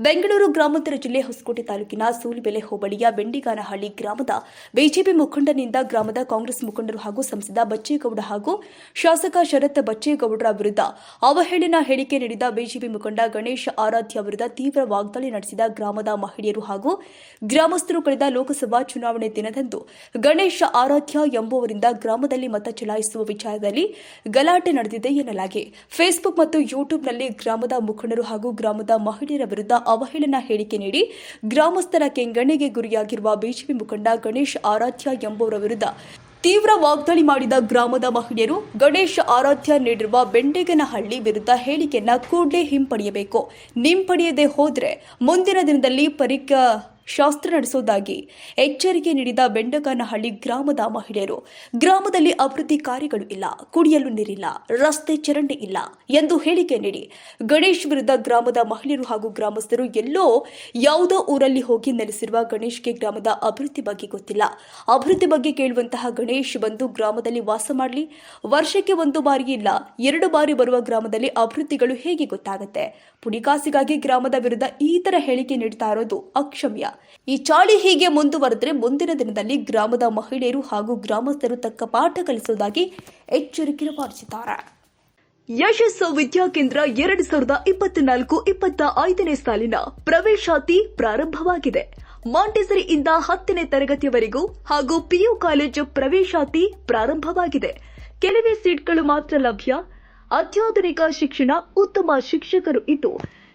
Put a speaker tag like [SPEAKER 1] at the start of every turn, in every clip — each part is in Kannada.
[SPEAKER 1] ಬೆಂಗಳೂರು ಗ್ರಾಮಾಂತರ ಜಿಲ್ಲೆ ಹೊಸಕೋಟೆ ತಾಲೂಕಿನ ಸೂಲಿಬೆಲೆ ಹೋಬಳಿಯ ಬೆಂಡಿಗಾನಹಳ್ಳಿ ಗ್ರಾಮದ ಬಿಜೆಪಿ ಮುಖಂಡನಿಂದ ಗ್ರಾಮದ ಕಾಂಗ್ರೆಸ್ ಮುಖಂಡರು ಹಾಗೂ ಸಂಸದ ಬಚ್ಚೇಗೌಡ ಹಾಗೂ ಶಾಸಕ ಶರತ್ ಬಚ್ಚೇಗೌಡರ ವಿರುದ್ಧ ಅವಹೇಳನ ಹೇಳಿಕೆ ನೀಡಿದ ಬಿಜೆಪಿ ಮುಖಂಡ ಗಣೇಶ್ ಆರಾಧ್ಯ ವಿರುದ್ಧ ತೀವ್ರ ವಾಗ್ದಾಳಿ ನಡೆಸಿದ ಗ್ರಾಮದ ಮಹಿಳೆಯರು ಹಾಗೂ ಗ್ರಾಮಸ್ಥರು ಕಳೆದ ಲೋಕಸಭಾ ಚುನಾವಣೆ ದಿನದಂದು ಗಣೇಶ ಆರಾಧ್ಯ ಎಂಬುವರಿಂದ ಗ್ರಾಮದಲ್ಲಿ ಮತ ಚಲಾಯಿಸುವ ವಿಚಾರದಲ್ಲಿ ಗಲಾಟೆ ನಡೆದಿದೆ ಎನ್ನಲಾಗಿ ಫೇಸ್ಬುಕ್ ಮತ್ತು ಯೂಟ್ಯೂಬ್ನಲ್ಲಿ ಗ್ರಾಮದ ಮುಖಂಡರು ಹಾಗೂ ಗ್ರಾಮದ ಮಹಿಳೆಯರ ವಿರುದ್ಧ ಅವಹೇಳನ ಹೇಳಿಕೆ ನೀಡಿ ಗ್ರಾಮಸ್ಥರ ಕೆಂಗಣ್ಣಿಗೆ ಗುರಿಯಾಗಿರುವ ಬಿಜೆಪಿ ಮುಖಂಡ ಗಣೇಶ್ ಆರಾಧ್ಯ ಎಂಬುವರ ವಿರುದ್ಧ ತೀವ್ರ ವಾಗ್ದಾಳಿ ಮಾಡಿದ ಗ್ರಾಮದ ಮಹಿಳೆಯರು ಗಣೇಶ್ ಆರಾಧ್ಯ ನೀಡಿರುವ ಬೆಂಡೆಗನಹಳ್ಳಿ ವಿರುದ್ಧ ಹೇಳಿಕೆಯನ್ನ ಕೂಡಲೇ ಹಿಂಪಡೆಯಬೇಕು. ಹಿಂಪಡೆಯದೆ ಹೋದ್ರೆ ಮುಂದಿನ ದಿನದಲ್ಲಿ ಪರಿಕ ಶಾಸ್ತ್ರ ನಡೆಸೋದಾಗಿ ಎಚ್ಚರಿಕೆ ನೀಡಿದ ಬೆಂಡಕನಹಳ್ಳಿ ಗ್ರಾಮದ ಮಹಿಳೆಯರು, ಗ್ರಾಮದಲ್ಲಿ ಅಭಿವೃದ್ಧಿ ಕಾರ್ಯಗಳು ಇಲ್ಲ, ಕುಡಿಯಲು ನೀರಿಲ್ಲ, ರಸ್ತೆ ಚರಂಡಿ ಇಲ್ಲ ಎಂದು ಹೇಳಿಕೆ ನೀಡಿ ಗಣೇಶ್ ವಿರುದ್ಧ ಗ್ರಾಮದ ಮಹಿಳೆಯರು ಹಾಗೂ ಗ್ರಾಮಸ್ಥರು ಎಲ್ಲೋ ಯಾವುದೋ ಊರಲ್ಲಿ ಹೋಗಿ ನೆಲೆಸಿರುವ ಗಣೇಶ್ಗೆ ಗ್ರಾಮದ ಅಭಿವೃದ್ಧಿ ಬಗ್ಗೆ ಗೊತ್ತಿಲ್ಲ. ಅಭಿವೃದ್ಧಿ ಬಗ್ಗೆ ಕೇಳುವಂತಹ ಗಣೇಶ್ ಬಂದು ಗ್ರಾಮದಲ್ಲಿ ವಾಸ ಮಾಡಲಿ. ವರ್ಷಕ್ಕೆ ಒಂದು ಬಾರಿ ಇಲ್ಲ, ಎರಡು ಬಾರಿ ಬರುವ ಗ್ರಾಮದಲ್ಲಿ ಅಭಿವೃದ್ಧಿಗಳು ಹೇಗೆ ಗೊತ್ತಾಗುತ್ತೆ? ಪುಡಿಕಾಸಿಗಾಗಿ ಗ್ರಾಮದ ವಿರುದ್ಧ ಈ ತರ ಹೇಳಿಕೆ ನೀಡ್ತಾ ಇರೋದು ಅಕ್ಷಮ್ಯ. ಈ ಚಾಳಿ ಹೀಗೆ ಮುಂದುವರೆದ್ರೆ ಮುಂದಿನ ದಿನದಲ್ಲಿ ಗ್ರಾಮದ ಮಹಿಳೆಯರು ಹಾಗೂ ಗ್ರಾಮಸ್ಥರು ತಕ್ಕ ಪಾಠ ಕಲಿಸುವುದಾಗಿ ಎಚ್ಚರಿಕೆ ರವಾನಿಸಿದ್ದಾರೆ ಯಶಸ್ಸು ವಿದ್ಯಾಕೇಂದ್ರ ಎರಡು ಸಾವಿರದ ಇಪ್ಪತ್ನಾಲ್ಕು ಇಪ್ಪತ್ತ ಐದನೇ ಸಾಲಿನ ಪ್ರವೇಶಾತಿ ಪ್ರಾರಂಭವಾಗಿದೆ. ಮಾಂಟೆಸರಿಯಿಂದ ಹತ್ತನೇ ತರಗತಿಯವರೆಗೂ ಹಾಗೂ ಪಿಯು ಕಾಲೇಜು ಪ್ರವೇಶಾತಿ ಪ್ರಾರಂಭವಾಗಿದೆ. ಕೆಲವೇ ಸೀಟ್ಗಳು ಮಾತ್ರ ಲಭ್ಯ. ಅತ್ಯಾಧುನಿಕ ಶಿಕ್ಷಣ ಉತ್ತಮ ಶಿಕ್ಷಕರು ಇದ್ದು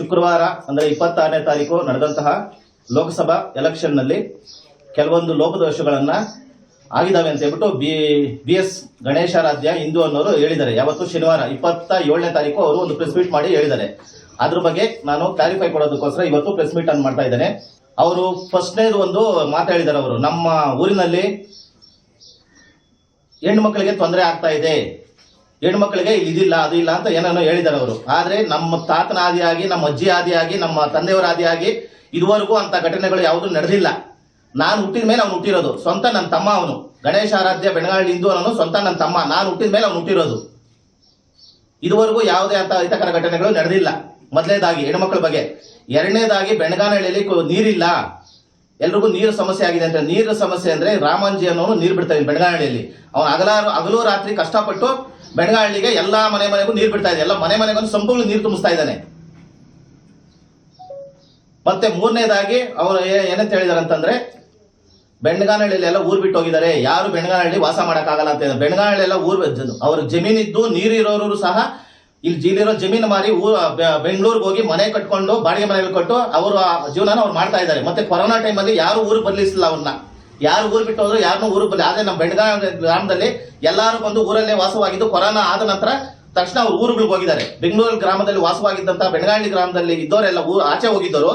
[SPEAKER 2] ಶುಕ್ರವಾರ, ಅಂದ್ರೆ ಇಪ್ಪತ್ತಾರನೇ ತಾರೀಕು ನಡೆದಂತಹ ಲೋಕಸಭಾ ಎಲೆಕ್ಷನ್ನಲ್ಲಿ ಕೆಲವೊಂದು ಲೋಪದೋಷಗಳನ್ನ ಆಗಿದ್ದಾವೆ ಅಂತ ಹೇಳ್ಬಿಟ್ಟು B B S Ganesharadhya Hindu ಅನ್ನೋರು ಹೇಳಿದ್ದಾರೆ. ಯಾವತ್ತು ಶನಿವಾರ ಇಪ್ಪತ್ತ ಏಳನೇ ತಾರೀಕು ಅವರು ಒಂದು ಪ್ರೆಸ್ ಮೀಟ್ ಮಾಡಿ ಹೇಳಿದ್ದಾರೆ. ಅದ್ರ ಬಗ್ಗೆ ನಾನು ಕ್ಲಾರಿಫೈ ಕೊಡೋದಕ್ಕೋಸ್ಕರ ಇವತ್ತು ಪ್ರೆಸ್ ಮೀಟ್ ಅನ್ನು ಮಾಡ್ತಾ ಇದ್ದೇನೆ. ಅವರು ಫಸ್ಟ್ನೇದು ಒಂದು ಮಾತಾಡಿದ್ದಾರೆ ಅವರು. ನಮ್ಮ ಊರಿನಲ್ಲಿ ಹೆಣ್ಣು ಮಕ್ಕಳಿಗೆ ತೊಂದರೆ ಆಗ್ತಾ ಇದೆ. ಹೆಣ್ಣು ಮಕ್ಕಳಿಗೆ ಇದಿಲ್ಲ, ಅದು ಇಲ್ಲ ಅಂತ ಏನೇನೋ ಹೇಳಿದ್ದಾರೆ ಅವರು. ಆದ್ರೆ ನಮ್ಮ ತಾತನ ಆದಿಯಾಗಿ, ನಮ್ಮ ಅಜ್ಜಿ ಆದಿಯಾಗಿ, ನಮ್ಮ ತಂದೆಯವರ ಆದಿಯಾಗಿ ಇದುವರೆಗೂ ಅಂತ ಘಟನೆಗಳು ಯಾವುದು ನಡೆದಿಲ್ಲ. ನಾನು ಹುಟ್ಟಿದ ಮೇಲೆ ಅವ್ನು ಹುಟ್ಟಿರೋದು. ಸ್ವಂತ ನನ್ನ ತಮ್ಮ ಅವನು. ಗಣೇಶ ಆರಾಧ್ಯ ಬೆಳಗಾವಿ ಹಿಂದೂ ಅವನು ಸ್ವಂತ ನನ್ನ ತಮ್ಮ. ನಾನು ಹುಟ್ಟಿದ ಮೇಲೆ ಅವ್ನು ಹುಟ್ಟಿರೋದು. ಇದುವರೆಗೂ ಯಾವುದೇ ಅಂತ ಅಹಿತಕರ ಘಟನೆಗಳು ನಡೆದಿಲ್ಲ. ಮೊದಲನೇದಾಗಿ, ಹೆಣ್ಮಕ್ಳ ಬಗ್ಗೆ. ಎರಡನೇದಾಗಿ, ಬೆಣಗಾನಹಳ್ಳಿಯಲ್ಲಿ ನೀರಿಲ್ಲ. ಎಲ್ರಿಗೂ ನೀರು ಸಮಸ್ಯೆ ಆಗಿದೆ ಅಂತ. ನೀರು ಸಮಸ್ಯೆ ಅಂದ್ರೆ ರಾಮಾಂಜಿ ಅನ್ನೋನು ನೀರು ಬಿಡ್ತಾನೆ ಬೆಣಗಾನಹಳ್ಳಿಯಲ್ಲಿ. ಅವನು ಅಗಲಾರು ಹಗಲು ರಾತ್ರಿ ಕಷ್ಟಪಟ್ಟು ಬೆಣಗಾನಹಳ್ಳಿಗೆ ಎಲ್ಲಾ ಮನೆ ಮನೆಗೂ ನೀರು ಬಿಡ್ತಾ ಇದೆ. ಎಲ್ಲ ಮನೆ ಮನೆಗೂ ಸಂಪೂರ್ಣ ನೀರು ತುಂಬಿಸ್ತಾ ಇದ್ದಾನೆ. ಮತ್ತೆ ಮೂರನೇದಾಗಿ ಅವರು ಏನಂತ ಹೇಳಿದಾರೆ ಅಂತಂದ್ರೆ ಬೆಣಗಾನಹಳ್ಳಿಯಲ್ಲಿ ಎಲ್ಲ ಊರ್ ಬಿಟ್ಟು ಹೋಗಿದ್ದಾರೆ. ಯಾರು ಬೆಣ್ಗಾನಹಳ್ಳಿ ವಾಸ ಮಾಡೋಕ್ಕಾಗಲ್ಲ ಅಂತ ಬೆಣಗಾನಹಳ್ಳಿ ಎಲ್ಲ ಊರ್ ಅವ್ರ ಜಮೀನಿದ್ದು ನೀರು ಇರೋರು ಸಹ ಇಲ್ಲಿ ಜೀಲಿರೋ ಜಮೀನು ಮಾರಿ ಊರ್ ಬೆಂಗಳೂರಿಗೆ ಹೋಗಿ ಮನೆ ಕಟ್ಕೊಂಡು ಬಾಡಿಗೆ ಮನೆಗಳು ಕೊಟ್ಟು ಅವರು ಜೀವನ ಅವ್ರು ಮಾಡ್ತಾ ಇದ್ದಾರೆ. ಮತ್ತೆ ಕೊರೋನಾ ಟೈಮಲ್ಲಿ ಯಾರು ಊರು ಬರ್ಲಿಸಿಲ್ಲ ಅವ್ರನ್ನ. ಯಾರು ಊರು ಬಿಟ್ಟು ಹೋದ್ರು, ಯಾರನ್ನೂ ಊರು ಬಂದ ಆದ್ರೆ ನಮ್ಮ ಬೆಳಗಾವಿ ಗ್ರಾಮದಲ್ಲಿ ಎಲ್ಲರೂ ಬಂದು ಊರಲ್ಲೇ ವಾಸವಾಗಿದ್ದು ಕೊರೋನಾ ಆದ ನಂತರ ತಕ್ಷಣ ಅವ್ರು ಊರುಗಳಿಗೆ ಹೋಗಿದ್ದಾರೆ. ಬೆಂಗಳೂರು ಗ್ರಾಮದಲ್ಲಿ ವಾಸವಾಗಿದ್ದಂತ ಬೆಣಗಾಳಿ ಗ್ರಾಮದಲ್ಲಿ ಇದ್ದವರೆಲ್ಲ ಊರು ಆಚೆ ಹೋಗಿದ್ದರು.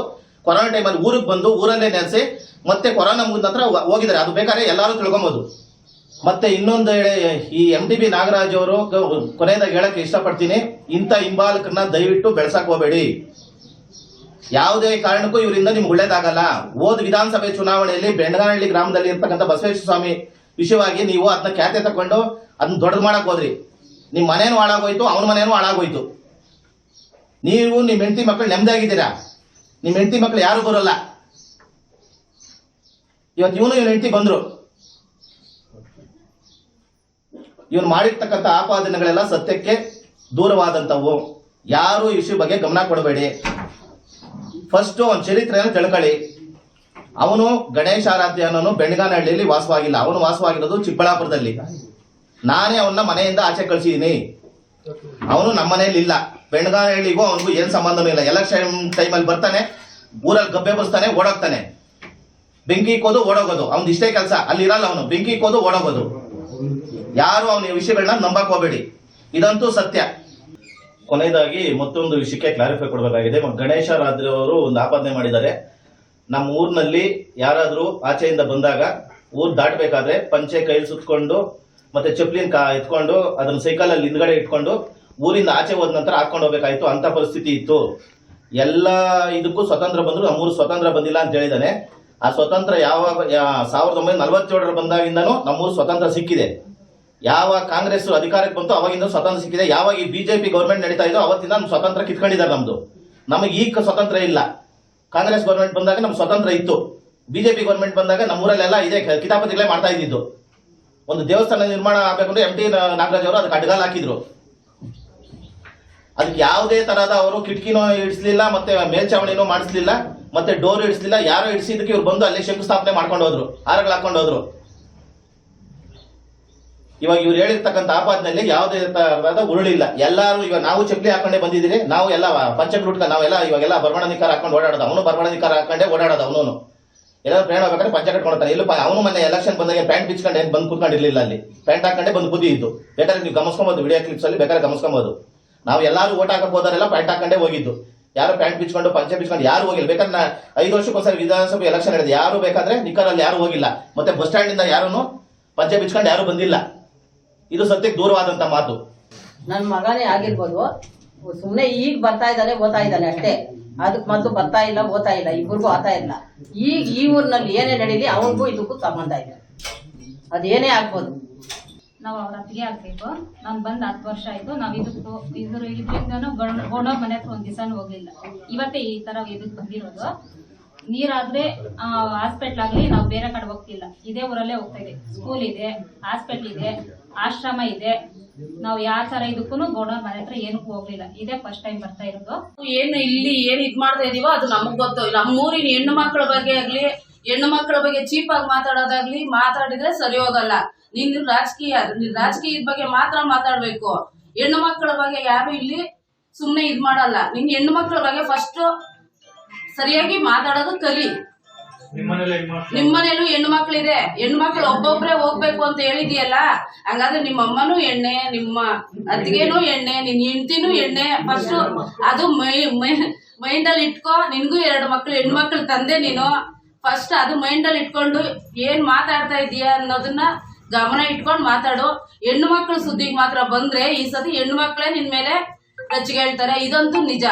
[SPEAKER 2] ಕೊರೋನಾ ಟೈಮಲ್ಲಿ ಊರಿಗೆ ಬಂದು ಊರಲ್ಲೇ ನೆಲೆಸಿ ಮತ್ತೆ ಕೊರೋನಾ ಮುಗಿದ ನಂತರ ಹೋಗಿದ್ದಾರೆ. ಅದು ಬೇಕಾದ್ರೆ ಎಲ್ಲರೂ ತಿಳ್ಕೊಬಹುದು ಮತ್ತೆ ಇನ್ನೊಂದು ಈ ಎಂ ಡಿ ಬಿ ನಾಗರಾಜ್ ಅವರು ಕೊನೆಯದಾಗಿ ಹೇಳಕ್ಕೆ ಇಷ್ಟಪಡ್ತೀನಿ. ಇಂಥ ಹಿಂಬಾಲಕರನ್ನ ದಯವಿಟ್ಟು ಬೆಳೆಸಕ್ ಹೋಗಬೇಡಿ. ಯಾವುದೇ ಕಾರಣಕ್ಕೂ ಇವರಿಂದ ನಿಮ್ಗೆ ಒಳ್ಳೇದಾಗಲ್ಲ. ಓದ್ ವಿಧಾನಸಭೆ ಚುನಾವಣೆಯಲ್ಲಿ ಬೆಂಡನಹಳ್ಳಿ ಗ್ರಾಮದಲ್ಲಿ ಇರ್ತಕ್ಕಂಥ ಬಸವೇಶ್ವರ ಸ್ವಾಮಿ ವಿಷಯವಾಗಿ ನೀವು ಅದನ್ನ ಖ್ಯಾತೆ ತಕೊಂಡು ಅದನ್ನ ದೊಡ್ಡದು ಮಾಡಕ್ ಹೋದ್ರಿ. ನಿಮ್ ಮನೇನು ಹಾಳಾಗೋಯ್ತು, ಅವನ ಮನೇನು ಹಾಳಾಗೋಯ್ತು. ನೀವು ನಿಮ್ ಹೆಂಡತಿ ಮಕ್ಕಳು ನೆಮ್ಮದಿಯಾಗಿದ್ದೀರಾ ನಿಮ್ ಹೆಂಡತಿ ಮಕ್ಕಳು ಯಾರು ಬರೋಲ್ಲ. ಇವತ್ತು ಇವನು ಇವನ್ ಹೆಂಡತಿ ಬಂದ್ರು. ಇವನು ಮಾಡಿರ್ತಕ್ಕಂಥ ಆಪಾದನೆಗಳೆಲ್ಲ ಸತ್ಯಕ್ಕೆ ದೂರವಾದಂಥವು. ಯಾರು ಈ ವಿಷಯ ಬಗ್ಗೆ ಗಮನ ಕೊಡಬೇಡಿ. ಫಸ್ಟ್ ಅವನ ಚರಿತ್ರೆಯನ್ನು ತಿಳ್ಕೊಳ್ಳಿ. ಅವನು ಗಣೇಶ ಆರಾಧ್ಯ ಅನ್ನೋನು ಬೆಣಗಾನಹಳ್ಳಿಯಲ್ಲಿ ವಾಸವಾಗಿಲ್ಲ. ಅವನು ವಾಸವಾಗಿರೋದು ಚಿಕ್ಕಬಳ್ಳಾಪುರದಲ್ಲಿ. ನಾನೇ ಅವನ್ನ ಮನೆಯಿಂದ ಆಚೆ ಕಳಿಸಿದ್ದೀನಿ ಅವನು ನಮ್ಮ ಮನೆಯಲ್ಲಿ ಇಲ್ಲ. ಬೆಣಗಾನಹಳ್ಳಿಗೂ ಅವನಿಗೂ ಏನು ಸಂಬಂಧನೂ ಇಲ್ಲ. ಎಲೆಕ್ಷನ್ ಟೈಮಲ್ಲಿ ಬರ್ತಾನೆ, ಊರಲ್ಲಿ ಗಬ್ಬೆ ಬರ್ಸ್ತಾನೆ ಓಡೋಗ್ತಾನೆ. ಬೆಂಕಿ ಇಕ್ಕೋದು, ಓಡೋಗೋದು. ಅವ್ನು ಇಷ್ಟೇ ಕೆಲಸ. ಅಲ್ಲಿರಲ್ಲ ಅವನು. ಬೆಂಕಿ ಇಕ್ಕೋದು, ಓಡೋಗೋದು. ಯಾರು ಅವನ ವಿಷಯಗಳನ್ನ ನಂಬಕ್ ಹೋಗ್ಬೇಡಿ. ಇದಂತೂ ಸತ್ಯ. ಕೊನೆಯದಾಗಿ ಮತ್ತೊಂದು ವಿಷಯಕ್ಕೆ ಕ್ಲಾರಿಫೈ ಕೊಡಬೇಕಾಗಿದೆ. ಗಣೇಶ ರಾತ್ರಿ ಅವರು ಒಂದು ಆಪಾದನೆ ಮಾಡಿದ್ದಾರೆ. ನಮ್ಮ ಊರಿನಲ್ಲಿ ಯಾರಾದರೂ ಆಚೆಯಿಂದ ಬಂದಾಗ ಊರು ದಾಟಬೇಕಾದ್ರೆ ಪಂಚೆ ಕೈಲಿ ಸುತ್ತಕೊಂಡು ಮತ್ತೆ ಚಪ್ಲಿನ ಕಾ ಎತ್ಕೊಂಡು ಅದನ್ನ ಸೈಕಲಲ್ಲಿ ಹಿಂದ್ಗಡೆ ಇಟ್ಕೊಂಡು ಊರಿಂದ ಆಚೆ ಹೋದ ನಂತರ ಹಾಕೊಂಡು ಹೋಗ್ಬೇಕಾಯ್ತು. ಅಂತ ಪರಿಸ್ಥಿತಿ ಇತ್ತು. ಎಲ್ಲ ಇದಕ್ಕೂ ಸ್ವತಂತ್ರ ಬಂದ್ರು. ನಮ್ಮೂರು ಸ್ವತಂತ್ರ ಬಂದಿಲ್ಲ ಅಂತ ಹೇಳಿದಾನೆ ಆ ಸ್ವತಂತ್ರ ಯಾವಾಗ ಸಾವಿರದ ಒಂಬೈನೂರ ನಲವತ್ತೇಳರ ಬಂದಾಗಿಂದನೂ ನಮ್ಮೂರು ಸ್ವತಂತ್ರ ಸಿಕ್ಕಿದೆ. ಯಾವ ಕಾಂಗ್ರೆಸ್ ಅಧಿಕಾರಕ್ಕೆ ಬಂತು ಅವಾಗಿಂದ ಸ್ವತಂತ್ರ ಸಿಕ್ಕಿದೆ. ಯಾವಾಗ ಈ ಬಿಜೆಪಿ ಗೌರ್ಮೆಂಟ್ ನಡೀತಾ ಇದೋ ಅವತ್ತಿಂದ ನಮ್ಮ ಸ್ವತಂತ್ರ ಕಿತ್ಕೊಂಡಿದ್ದಾರೆ ನಮ್ದು. ನಮಗೆ ಈಗ ಸ್ವತಂತ್ರ ಇಲ್ಲ. ಕಾಂಗ್ರೆಸ್ ಗೌರ್ಮೆಂಟ್ ಬಂದಾಗ ನಮ್ಗೆ ಸ್ವತಂತ್ರ ಇತ್ತು. ಬಿಜೆಪಿ ಗೌರ್ಮೆಂಟ್ ಬಂದಾಗ ನಮ್ಮೂರಲ್ಲೆಲ್ಲ ಇದೇ ಕಿತಾಪತಿಗಳೇ ಮಾಡ್ತಾ ಇದ್ದಿದ್ದು. ಒಂದು ದೇವಸ್ಥಾನ ನಿರ್ಮಾಣ ಆಗ್ಬೇಕು ಅಂದ್ರೆ ಎಂ ಟಿ ನಾಗರಾಜ್ ಅವರು ಅದಕ್ಕೆ ಅಡ್ಗಾಲ್ ಹಾಕಿದ್ರು. ಅದಕ್ಕೆ ಯಾವುದೇ ತರಹದ ಅವರು ಕಿಟಕಿನೂ ಇಡಿಸ್ಲಿಲ್ಲ, ಮತ್ತೆ ಮೇಲ್ಚಾವಣಿನೂ ಮಾಡಿಸ್ಲಿಲ್ಲ, ಮತ್ತೆ ಡೋರ್ ಇಡಿಸ್ಲಿಲ್ಲ, ಯಾರೋ ಇಡಿಸಿದಕ್ಕೆ ಇವ್ರು ಬಂದು ಅಲ್ಲಿ ಶಂಕುಸ್ಥಾಪನೆ ಮಾಡ್ಕೊಂಡು ಹೋದ್ರು. ಹಾರಗಳು ಹಾಕೊಂಡು ಹೋದ್ರು. ಇವಾಗ ಇವ್ರು ಹೇಳಿರ್ತಕ್ಕಂಥ ಆಪಾದನೆಯಲ್ಲಿ ಯಾವುದೇ ತರಹದ ಉರುಳಿಲ್ಲ. ಎಲ್ಲರೂ ಇವಾಗ ನಾವು ಚಪ್ಪಲಿ ಹಾಕೊಂಡೇ ಬಂದಿದ್ದೀರಿ, ನಾವು ಎಲ್ಲ ಪಂಚಗ್ಲುಟ್ಕ ನಾವೆಲ್ಲ ಇವಾಗೆಲ್ಲ ಬರ್ಮಣನಿಕಾರ ಹಾಕೊಂಡು ಓಡಾಡೋದು, ಅವನು ಬರ್ಮಣನಿಕಾರ ಹಾಕೊಂಡೇ ಓಡಾಡೋದು ಅವನು ಎಲ್ಲ ಪ್ರಯಾಣ ಹೋಗ್ಬೇಕಾದ್ರೆ ಪಂಚ ಕಟ್ಕೊಳ್ತಾನೆ ಎಲ್ಲೂ ಅವನು ಮೊನ್ನೆ ಎಲೆಕ್ಷನ್ ಬಂದಾಗ ಪ್ಯಾಂಟ್ ಬಿಚ್ಕೊಂಡು ಏನು ಬಂದು ಕೂತ್ಕೊಂಡಿರ್ಲಿಲ್ಲ ಅಲ್ಲಿ. ಪ್ಯಾಂಟ್ ಹಾಕೊಂಡೇ ಬಂದು ಬುದ್ಧಿ ಇದ್ದು. ಬೇಕಾದ್ರೆ ನೀವು ಗಮನಿಸ್ಕೊಬೋದು ವಿಡಿಯೋ ಕ್ಲಿಪ್ಸ್ ಅಲ್ಲಿ, ಬೇಕಾದ್ರೆ ಗಮನಿಸ್ಕೊಬೋದು ನಾವು ಎಲ್ಲರೂ ಓಟ್ ಹಾಕಕ್ಕೆ ಹೋದರೆಲ್ಲ ಪ್ಯಾಂಟ್ ಹಾಕೊಂಡೇ ಹೋಗಿದ್ದು. ಯಾರು ಪ್ಯಾಂಟ್ ಬಿಚ್ಕೊಂಡು, ಪಂಚ ಬಿಚ್ಕೊಂಡು ಯಾರು ಹೋಗಿಲ್ಲ. ಬೇಕಾದ್ರೆ ನಾ ಐದು ವರ್ಷಕ್ಕೋಸ್ಕರ ವಿಧಾನಸಭೆ ಎಲೆಕ್ಷನ್ ನಡೆದಿದೆ. ಯಾರು ಬೇಕಾದ್ರೆ ನಿಖರಲ್ಲಿ ಯಾರು ಹೋಗಿಲ್ಲ. ಮತ್ತೆ ಬಸ್ ಸ್ಟ್ಯಾಂಡ್ ಇಂದ ಯಾರು ಪಂಚೆ ಬಿಚ್ಕೊಂಡು ಯಾರು ಬಂದಿಲ್ಲ. ಇದು ಸತ್ಯಕ್ಕೆ ದೂರವಾದಂತ ಮಾತು.
[SPEAKER 3] ನನ್ನ ಮಗನೇ ಆಗಿರ್ಬೋದು ಸುಮ್ಮನೆ ಈಗ ಬರ್ತಾ ಇದ್ದಾನೆ ಓದ್ತಾ ಇದ್ದಾನೆ ಅಷ್ಟೇ. ಅದಕ್ಕೆ ಮತ್ತು ಬರ್ತಾ ಇಲ್ಲ ಓದ್ತಾ ಇಲ್ಲ ಇಬ್ಬರಿಗೂ ಆತಾ ಇಲ್ಲ. ಈಗ ಈ ಊರಿನಲ್ಲಿ ಏನೇ ನಡೀಲಿ ಅವನಿಗೂ ಇದಕ್ಕೂ ಸಂಬಂಧ ಇದೆ ಅದೇನೇ ಆಗ್ಬೋದು.
[SPEAKER 4] ನಾವು ಅವ್ರ ಅತ್ತಿಗೆ ಆಗ್ಬೇಕು. ನಾನು ಬಂದ್ ಹತ್ತು ವರ್ಷ ಆಯ್ತು ನಾವ್ ಇದಕ್ಕೂ ಇದ್ರ ಇದ್ರಿಂದನೂ ಗೋಣ ಮನೆ ಹತ್ರ ಒಂದ್ ದಿವಸನೂ ಹೋಗ್ಲಿಲ್ಲ. ಇವತ್ತೇ ಈ ತರ ಇದಕ್ ಬಂದಿರೋದು. ನೀರಾದ್ರೆ ಹಾಸ್ಪಿಟ್ಲ್ ಆಗ್ಲಿ ನಾವು ಬೇರೆ ಕಡೆ ಹೋಗ್ತಿಲ್ಲ. ಇದೇ ಊರಲ್ಲೇ ಹೋಗ್ತಾ ಇದೆ ಸ್ಕೂಲ್ ಇದೆ ಹಾಸ್ಪಿಟ್ಲ್ ಇದೆ. ಆಶ್ರಮ ಇದೆ. ನಾವು ಯಾವ ತರ ಇದಕ್ಕೂ ಗೌಡವ್ರ ಮನೆ ಹತ್ರ ಏನಕ್ಕೂ ಹೋಗ್ಲಿಲ್ಲ. ಇದೇ ಫಸ್ಟ್ ಟೈಮ್ ಬರ್ತಾ ಇರೋದು.
[SPEAKER 5] ಏನು ಇಲ್ಲಿ ಏನ್ ಇದ್ ಮಾಡ್ತಾ ಇದೀವೋ ಅದು ನಮಗ್ ಗೊತ್ತು. ನಮ್ಮೂರಿನ ಹೆಣ್ಣು ಮಕ್ಕಳ ಬಗ್ಗೆ ಆಗ್ಲಿ, ಹೆಣ್ಣು ಮಕ್ಕಳ ಬಗ್ಗೆ ಚೀಪ್ ಆಗಿ ಮಾತಾಡೋದಾಗ್ಲಿ ಮಾತಾಡಿದ್ರೆ ಸರಿ ಹೋಗಲ್ಲ. ನೀನು ರಾಜಕೀಯ, ನೀನ್ ರಾಜಕೀಯದ ಬಗ್ಗೆ ಮಾತ್ರ ಮಾತಾಡ್ಬೇಕು. ಹೆಣ್ಣು ಮಕ್ಕಳ ಬಗ್ಗೆ ಯಾರು ಇಲ್ಲಿ ಸುಮ್ನೆ ಇದ್ ಮಾಡಲ್ಲ. ನಿನ್ ಹೆಣ್ಣು ಮಕ್ಕಳ ಬಗ್ಗೆ ಫಸ್ಟ್ ಸರಿಯಾಗಿ ಮಾತಾಡೋದು ಕಲಿ. ನಿಮ್ಮನೇಲೂ ಹೆಣ್ಣು ಮಕ್ಳಿದೆ ಹೆಣ್ಣು ಮಕ್ಳು ಒಬ್ಬೊಬ್ರೆ ಹೋಗ್ಬೇಕು ಅಂತ ಹೇಳಿದ್ಯಲ್ಲ, ಹಂಗಾದ್ರೆ ನಿಮ್ಮ ಅಮ್ಮನೂ ಎಣ್ಣೆ ನಿಮ್ಮ ಅತ್ತಿಗೆನೂ ಎಣ್ಣೆ ನಿನ್ ಹೆಂಡ್ತಿನೂ ಎಣ್ಣೆ ಫಸ್ಟ್ ಅದು ಮೈಂಡ್ ಅಲ್ಲಿ ಇಟ್ಕೋ, ನಿನ್ಗೂ ಎರಡು ಮಕ್ಳು, ಹೆಣ್ಣು ಮಕ್ಳು ತಂದೆ ನೀನು. ಫಸ್ಟ್ ಅದು ಮೈಂಡ್ ಅಲ್ಲಿ ಇಟ್ಕೊಂಡು ಏನ್ ಮಾತಾಡ್ತಾ ಇದೀಯ ಅನ್ನೋದನ್ನ ಗಮನ ಇಟ್ಕೊಂಡು ಮಾತಾಡು. ಹೆಣ್ಣು ಮಕ್ಳು ಸುದ್ದಿಗೆ ಮಾತ್ರ ಬಂದ್ರೆ ಈ ಸತಿ ಹೆಣ್ಣು ಮಕ್ಳೇ ನಿನ್ ಮೇಲೆ ರಚ್ಚಿಗೆ ಹೇಳ್ತಾರೆ. ಇದಂತೂ ನಿಜ.